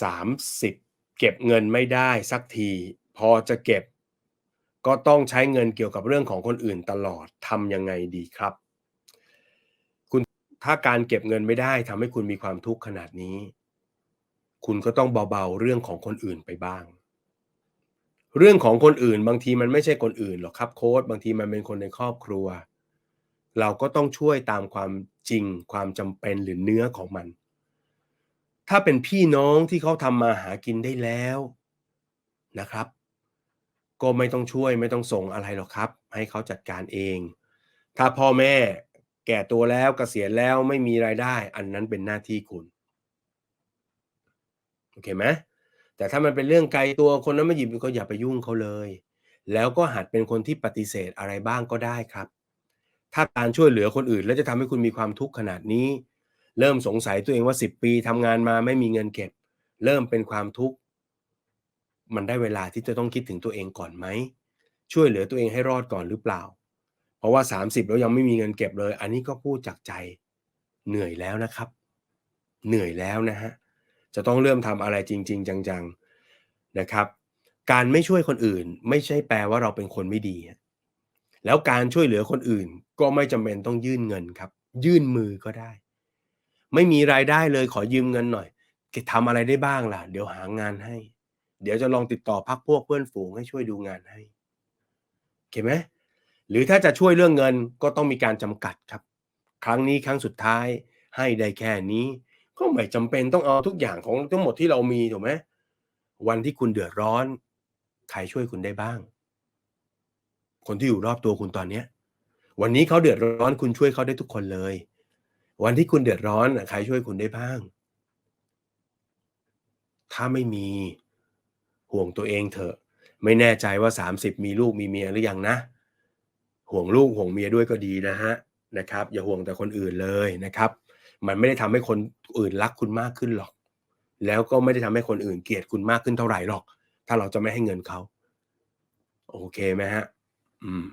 30 เก็บเงินไม่ได้สักที พอจะเก็บ ก็ต้องใช้เงินเกี่ยวกับเรื่องของคนอื่นตลอดทำยังไงดีครับ คุณถ้าการเก็บเงินไม่ได้ทำให้คุณมีความทุกข์ขนาดนี้ คุณก็ต้องเบาๆเรื่องของคนอื่นไปบ้าง เรื่องของคนอื่นบางทีมันไม่ใช่คนอื่นหรอกครับโค้ดบางทีมันเป็นคนในครอบครัว เราก็ต้องช่วยตามความจริงความจำเป็นหรือเนื้อของมัน ถ้าเป็นพี่น้องที่เขาทำมาหากินได้แล้วนะครับ ก็ไม่ต้องช่วยไม่ต้องส่งอะไรหรอกครับ ให้เขาจัดการเอง ถ้าพ่อแม่แก่ตัวแล้วกเกษียณแล้วไม่มีรายได้ อันนั้นเป็นหน้าที่คุณโอเคไหมแต่ถ้ามันเป็นเรื่องไกลตัวคนนั้นไม่หยิบก็อย่าไปยุ่งเขาเลย แล้วก็หัดเป็นคนที่ปฏิเสธอะไรบ้างก็ได้ครับ ถ้าการช่วยเหลือคนอื่นแล้วจะทำให้คุณมีความทุกข์ขนาดนี้ เริ่มสงสัยตัวเองว่า 10 ปีทำงานมาไม่มีเงินเก็บ เริ่มเป็นความทุกข์ มันได้เวลาที่จะต้องคิดถึงตัวเองก่อนไหม ช่วยเหลือตัวเองให้รอดก่อนหรือเปล่า เพราะว่า 30 แล้วยังไม่มีเงินเก็บเลย อันนี้ก็พูดจากใจ เหนื่อยแล้วนะครับ เหนื่อยแล้วนะฮะ จะต้องเริ่มทำอะไรจริง ๆ จังๆนะครับ การไม่ช่วยคนอื่น ไม่ใช่แปลว่าเราเป็นคนไม่ดี แล้วการช่วยเหลือคนอื่น ก็ไม่จำเป็นต้องยื่นเงินครับ ยื่นมือก็ได้ ไม่มีรายได้เลยขอยืมเงินหน่อยทำอะไรได้บ้างล่ะ เดี๋ยวหางานให้ เดี๋ยวจะลองติดต่อพักพวกเพื่อนฝูงให้ช่วยดูงานให้เข้าไหมหรือถ้าจะช่วยเรื่องเงินก็ต้องมีการจำกัดครับ ครั้งนี้ครั้งสุดท้ายให้ได้แค่นี้ ก็ไม่จำเป็นต้องเอาทุกอย่างของทั้งหมดที่เรามีถูกไหมวันที่คุณเดือดร้อน ใครช่วยคุณได้บ้าง คนที่อยู่รอบตัวคุณตอนเนี้ยวันนี้เขาเดือดร้อนคุณช่วยเขาได้ทุกคนเลย วันที่คุณเดือดร้อนใครช่วยคุณได้บ้าง ถ้าไม่มีห่วงตัวเองเถอะ ไม่แน่ใจว่า 30 มีลูกมีเมียหรือยังนะ ห่วงลูกห่วงเมียด้วยก็ดีนะฮะนะครับ อย่าห่วงแต่คนอื่นเลยนะครับ มันไม่ได้ทำให้คนอื่นรักคุณมากขึ้นหรอก แล้วก็ไม่ได้ทำให้คนอื่นเกลียดคุณมากขึ้นเท่าไหร่หรอก ถ้าเราจะไม่ให้เงินเขา โอเคไหมฮะ อืม